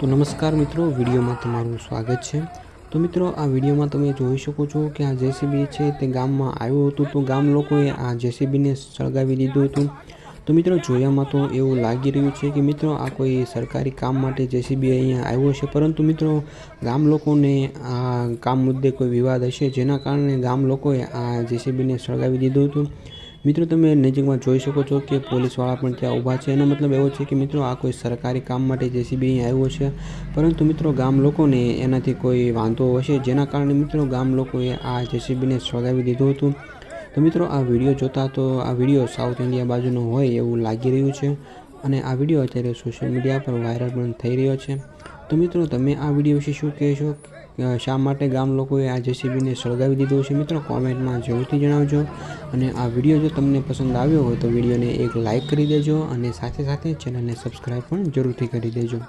તો નમસ્કાર મિત્રો, વિડીયોમાં તમારું સ્વાગત છે. તો મિત્રો, આ વિડીયોમાં તમે જોઈ શકો છો કે આ જેસીબી છે તે ગામમાં આવ્યું હતું. તો ગામ લોકોએ આ જેસીબીને સળગાવી દીધું હતું. તો મિત્રો, જોયામાં તો એવું લાગી રહ્યું છે કે મિત્રો, આ કોઈ સરકારી કામ માટે જેસીબી અહીંયા આવ્યો છે. પરંતુ મિત્રો, ગામ લોકોને આ કામ મુદ્દે કોઈ વિવાદ હશે જેના કારણે ગામ લોકોએ આ જેસીબીને સળગાવી દીધું હતું. મિત્રો, તમે નજીકમાં જોઈ શકો છો કે પોલીસવાળા પણ ત્યાં ઊભા છે. એનો મતલબ એવો છે કે મિત્રો, આ કોઈ સરકારી કામ માટે જેસીબી અહીં આવ્યો છે. પરંતુ મિત્રો, ગામ લોકોને એનાથી કોઈ વાંધો હશે? જેના કારણે મિત્રો, ગામ લોકોએ આ જેસીબીને સળગાવી દીધું હતું. તો મિત્રો, આ વીડિયો જોતા તો આ વીડિયો સાઉથ ઇન્ડિયા બાજુનો હોય એવું લાગી રહ્યું છે. અને આ વીડિયો અત્યારે સોશિયલ મીડિયા પર વાયરલ પણ થઈ રહ્યો છે. તો મિત્રો, તમે આ વીડિયો વિશે શું કહેશો? શા માટે ગામ લોકોએ આ જેસીબીને સળગાવી દીધું છે મિત્રો? કોમેન્ટમાં જરૂરથી જણાવજો. અને આ વીડિયો જો તમને પસંદ આવ્યો હોય તો વિડીયોને એક લાઇક કરી દેજો અને સાથે સાથે ચેનલને સબસ્ક્રાઈબ પણ જરૂરથી કરી દેજો.